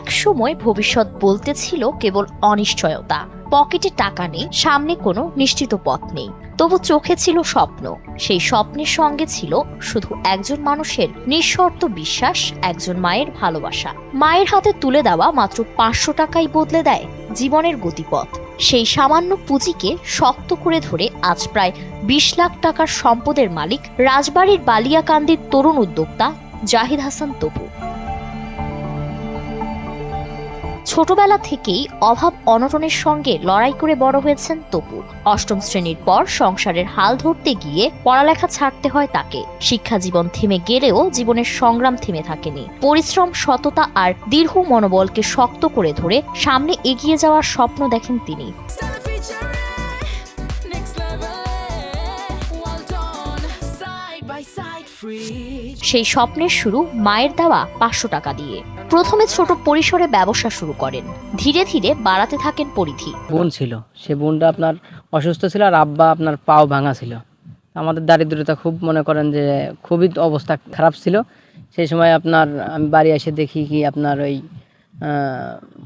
এক সময় ভবিষ্যৎ বলতে ছিল কেবল অনিশ্চয়তা। পকেটে টাকা নেই, সামনে কোনো নিশ্চিত পথ নেই। তবু চোখে ছিল স্বপ্ন। সেই স্বপ্নের সঙ্গে ছিল শুধু একজন মানুষের নিঃশর্ত বিশ্বাস, একজন মায়ের ভালোবাসা। মায়ের হাতে তুলে দেওয়া মাত্র পাঁচশো টাকাই বদলে দেয় জীবনের গতিপথ। সেই সামান্য পুঁজিকে শক্ত করে ধরে আজ প্রায় বিশ লাখ টাকার সম্পদের মালিক রাজবাড়ির বালিয়াকান্দির তরুণ উদ্যোক্তা জাহিদ হাসান তপু। ছোটবেলা থেকেই অভাব অনটনের সঙ্গে লড়াই করে বড় হয়েছেন তপু। অষ্টম শ্রেণির পর সংসারের হাল ধরতে গিয়ে পড়ালেখা ছাড়তে হয় তাকে। শিক্ষা জীবন থেমে গেলেও জীবনের সংগ্রাম থেমে থাকেনি। পরিশ্রম, সততা আর দীর্ঘ মনোবলকে শক্ত করে ধরে সামনে এগিয়ে যাওয়ার স্বপ্ন দেখেন তিনি. সেই স্বপ্নের শুরু মায়ের দেওয়া পাঁচশো টাকা দিয়ে। প্রথমে ছোট পরিসরে ব্যবসা শুরু করেন। ধীরে ধীরে বাড়াতে থাকেন পরিধি। বোন ছিল। সে বোনটা আপনার অসুস্থ ছিল আর আব্বা আপনার পাও ভাঙা ছিল। আমাদের দারিদ্রতা খুব মনে করেন যে খুবই অবস্থা খারাপ ছিল। সেই সময় আপনার আমি বাড়ি এসে দেখি কি আপনার ওই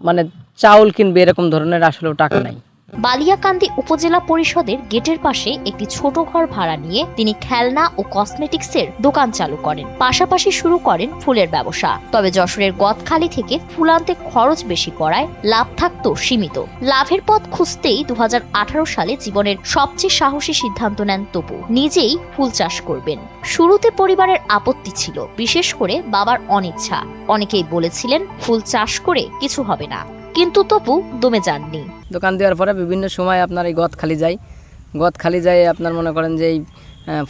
মানে চাউল কিনবে এরকম ধরনের আসলেও টাকা নাই। বালিয়াকান্দি উপজেলা পরিষদের গেটের পাশে একটি ছোট ঘর ভাড়া নিয়ে তিনি খেলনা ও কসমেটিক্সের দোকান চালু করেন। পাশাপাশি শুরু করেন ফুলের ব্যবসা। তবে যশোরের গদখালি থেকে ফুল আনতে খরচ বেশি পড়ায় লাভ থাকতো সীমিত। লাভের পথ খুঁজতেই দু হাজার আঠারো সালে জীবনের সবচেয়ে সাহসী সিদ্ধান্ত নেন তপু। নিজেই ফুল চাষ করবেন। শুরুতে পরিবারের আপত্তি ছিল, বিশেষ করে বাবার অনিচ্ছা। অনেকেই বলেছিলেন, ফুল চাষ করে কিছু হবে না। কিন্তু তপু দমে যাননি। দোকান দেওয়ার পরে বিভিন্ন সময় আপনার এই গদ খালি যাই গদ খালি যাই আপনার মনে করেন যে এই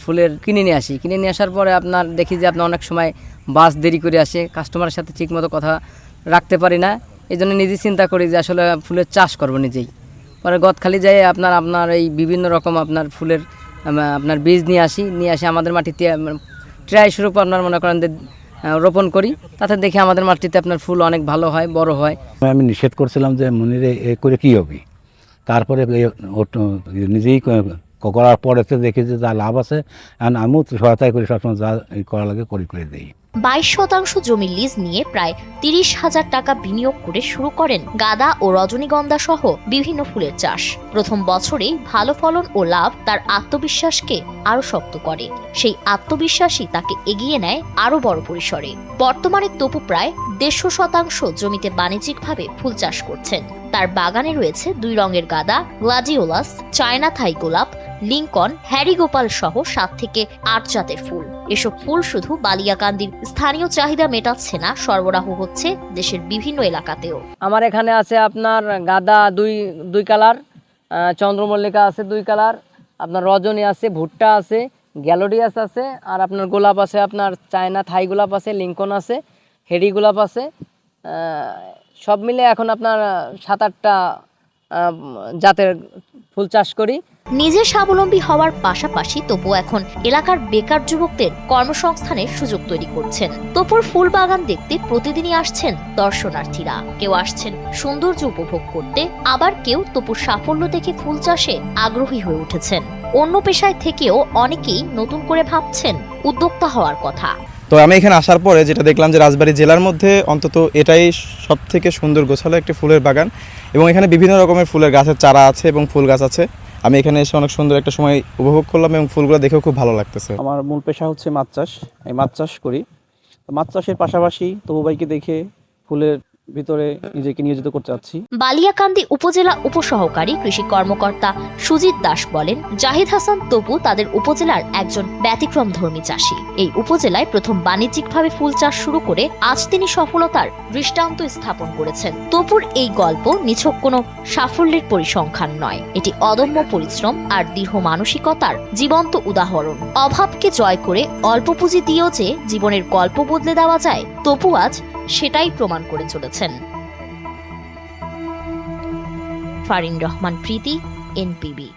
ফুলের কিনে নিয়ে আসি। কিনে নিয়ে আসার পরে আপনার দেখি যে আপনার অনেক সময় বাস দেরি করে আসে। কাস্টমারের সাথে ঠিকমতো কথা রাখতে পারি না। এই জন্য নিজেই চিন্তা করি যে আসলে ফুলের চাষ করব নিজেই। পরে গদ খালি যাই আপনার আপনার এই বিভিন্ন রকম আপনার ফুলের আপনার বীজ নিয়ে আসি। নিয়ে আসি আমাদের মাটিতে ট্রাই স্বরূপ আপনার মনে করেন যে রোপণ করি। তাতে দেখে আমাদের মাটিতে আপনার ফুল অনেক ভালো হয়, বড় হয়। আমি নিষেধ করছিলাম যে মনিরে এ করে কী হবে? তারপরে নিজেই করার পরেতে দেখি যে যা লাভ আছে আমিও তো সহায়তা করি, সবসময় যা করা লাগে করি, করে দিই। বাইশ শতাংশ জমি লিজ নিয়ে প্রায় তিরিশ হাজার টাকা বিনিয়োগ করে শুরু করেন গাঁদা ও রজনীগন্ধা সহ বিভিন্ন ফুলের চাষ। প্রথম বছরেই ভালো ফলন ও লাভ তার আত্মবিশ্বাসকে আরও শক্ত করে। সেই আত্মবিশ্বাসই তাকে এগিয়ে নেয় আরও বড় পরিসরে। বর্তমানে তপু প্রায় দেড়শো শতাংশ জমিতে বাণিজ্যিকভাবে ফুল চাষ করছেন। তার বাগানে রয়েছে দুই রঙের গাঁদা, গ্লাজিওলাস, চায়না থাই গোলাপ লিঙ্কন হ্যারি গোপাল সহ সাত থেকে আট জাতের ফুল। এসব ফুল শুধু বালিয়াকান্দির স্থানীয় চাহিদা মেটাচ্ছে না, সরবরাহ হচ্ছে দেশের বিভিন্ন এলাকাতেও। আমার এখানে আছে আপনার গাদা দুই দুই কালার চন্দ্রমল্লিকা আছে দুই কালার, আপনার রজনী আছে, ভুট্টা আছে, গ্যালোডিয়াস আছে, আর আপনার গোলাপ আছে, আপনার চায়না থাই গোলাপ আছে লিঙ্কন আছে হেডি গোলাপ আছে সব মিলে এখন আপনার সাত আটটা জাতের ফুল চাষ করি। নিজে স্বাবলম্বী হওয়ার পাশাপাশি তপু এখন এলাকার বেকার যুবকদের কর্মসংস্থানের সুযোগ তৈরি করছেন। তপুর ফুল বাগান দেখতে প্রতিদিনই আসছেন দর্শনার্থীরা। কেউ আসছেন সৌন্দর্য উপভোগ করতে, আবার কেউ তপুর সাফল্য দেখে ফুল চাষে আগ্রহী হয়ে উঠেছেন। অন্য পেশায় থেকেও অনেকেই নতুন করে ভাবছেন উদ্যোক্তা হওয়ার কথা। তো আমি এখানে আসার পরে যেটা দেখলাম যে রাজবাড়ী জেলার মধ্যে অন্তত এটাই সব থেকে সুন্দর গোছালো একটি ফুলের বাগান এবং এখানে বিভিন্ন রকমের ফুলের গাছের চারা আছে এবং ফুল গাছ আছে। আমি এখানে এসে অনেক সুন্দর একটা সময় উপভোগ করলাম এবং ফুলগুলো দেখেও খুব ভালো লাগতেছে। আমার মূল পেশা হচ্ছে মাছ চাষ। আমি মাছ চাষ করি। মাছ চাষের পাশাপাশি তবু ভাইকে দেখে ফুলের ভিতরে নিজেকে নিয়োজিত করতে চাচ্ছি। বালিয়াকান্দি উপজেলা উপসহকারী কৃষি কর্মকর্তা সুজিত দাস বলেন, জাহিদ হাসান তপু তাদের উপজেলার একজন ব্যতিক্রম ধর্মী চাষী। এই উপজেলায় প্রথম বাণিজ্যিকভাবে ফুল চাষ শুরু করে আজ তিনি সফলতার দৃষ্টান্ত স্থাপন করেছেন। তপুর এই গল্প নিছক কোনো সাফল্যের পরিসংখ্যান নয়। এটি অদম্য পরিশ্রম আর দৃঢ় মানসিকতার জীবন্ত উদাহরণ। অভাবকে জয় করে অল্প পুঁজি দিয়েও যে জীবনের গল্প বদলে দেওয়া যায় তপু আজ সেটাই প্রমাণ করে চলেছেন। ফারিন রহমান প্রীতি এনপিবি।